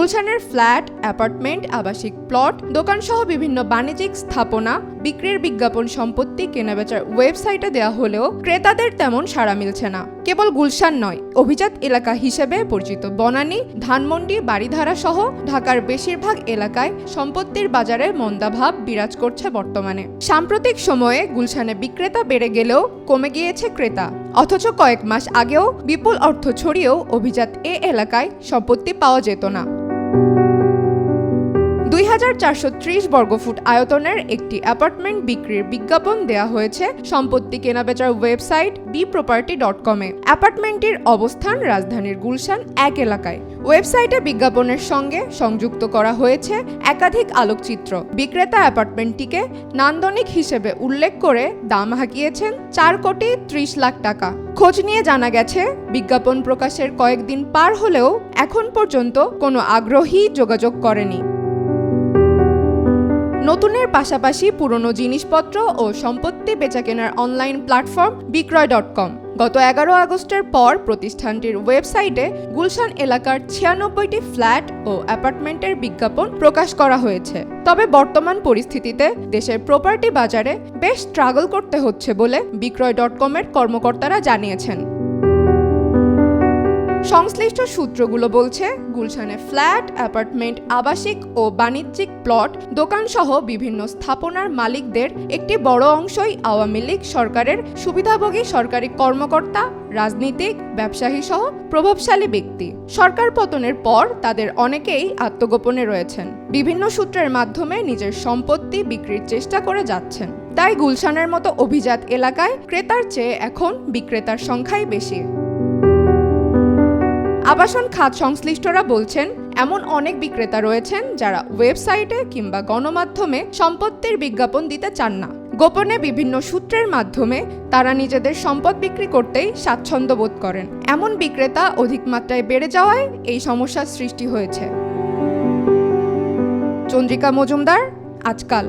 গুলশানের flat, apartment, আবাসিক plot, দোকানসহ বিভিন্ন বাণিজ্যিক স্থাপনা, বিক্রির বিজ্ঞাপন সম্পত্তি, কেনাবেচার ওয়েবসাইটে দেওয়া হলেও ক্রেতাদের তেমন সাড়া মিলছে না। কেবল গুলশান নয়, অভিজাত এলাকা হিসেবে পরিচিত বনানী, ধানমন্ডি বাড়িধারা সহ ঢাকার বেশিরভাগ এলাকায় সম্পত্তির বাজারে মন্দাভাব বিরাজ করছে বর্তমানে। সাম্প্রতিক সময়ে গুলশানে বিক্রেতা বেড়ে গেলেও কমে গিয়েছে ক্রেতা। অথচ কয়েক মাস আগেও বিপুল অর্থ ছড়িয়েও অভিজাত এ এলাকায় সম্পত্তি পাওয়া যেত না। দুই হাজার চারশো ত্রিশ বর্গফুট আয়তনের একটি অ্যাপার্টমেন্ট বিক্রির বিজ্ঞাপন দেওয়া হয়েছে। সম্পত্তি কেনাবেচার ওয়েবসাইট বি প্রপার্টি ডট কমে অ্যাপার্টমেন্টটির অবস্থান রাজধানীর গুলশান এক এলাকায়। ওয়েবসাইটে বিজ্ঞাপনের সঙ্গে সংযুক্ত করা হয়েছে একাধিক আলোকচিত্র। বিক্রেতা অ্যাপার্টমেন্টটিকে নান্দনিক হিসেবে উল্লেখ করে দাম হাঁকিয়েছেন চার কোটি ত্রিশ লাখ টাকা। খোঁজ নিয়ে জানা গেছে, বিজ্ঞাপন প্রকাশের কয়েকদিন পার হলেও এখন পর্যন্ত কোনো আগ্রহী যোগাযোগ করেনি। নতুনের পাশাপাশি পুরনো জিনিসপত্র ও সম্পত্তি বেচাকেনার online platform Bikroy dot com. গত এগারো আগস্টের পর প্রতিষ্ঠানটির ওয়েবসাইটে গুলশান এলাকার ছিয়ানব্বইটি ফ্ল্যাট ও অ্যাপার্টমেন্টের বিজ্ঞাপন প্রকাশ করা হয়েছে। তবে বর্তমান পরিস্থিতিতে দেশের প্রপার্টি বাজারে বেশ স্ট্রাগল করতে হচ্ছে বলে বিক্রয় ডট কমের কর্মকর্তারা জানিয়েছেন। সংশ্লিষ্ট সূত্রগুলো বলছে, গুলশানে ফ্ল্যাট, অ্যাপার্টমেন্ট, আবাসিক ও বাণিজ্যিক প্লট, দোকানসহ বিভিন্ন স্থাপনার মালিকদের একটি বড় অংশই আওয়ামী লীগ সরকারের সুবিধাভোগী সরকারি কর্মকর্তা, রাজনীতিক, ব্যবসায়ী সহ প্রভাবশালী ব্যক্তি। সরকার পতনের পর তাদের অনেকেই আত্মগোপনে রয়েছেন। বিভিন্ন সূত্রের মাধ্যমে নিজের সম্পত্তি বিক্রির চেষ্টা করে যাচ্ছেন। তাই গুলশানের মতো অভিজাত এলাকায় ক্রেতার চেয়ে এখন বিক্রেতার সংখ্যাই বেশি। আবাসন খাত সংশ্লিষ্টরা বলছেন, এমন অনেক বিক্রেতা রয়েছেন যারা ওয়েবসাইটে কিংবা গণমাধ্যমে সম্পত্তির বিজ্ঞাপন দিতে চান না। গোপনে বিভিন্ন সূত্রের মাধ্যমে তারা নিজেদের সম্পদ বিক্রি করতেই স্বাচ্ছন্দ্য বোধ করেন। এমন বিক্রেতা অধিক মাত্রায় বেড়ে যাওয়ায় এই সমস্যার সৃষ্টি হয়েছে। চন্দ্রিকা মজুমদার, আজকাল।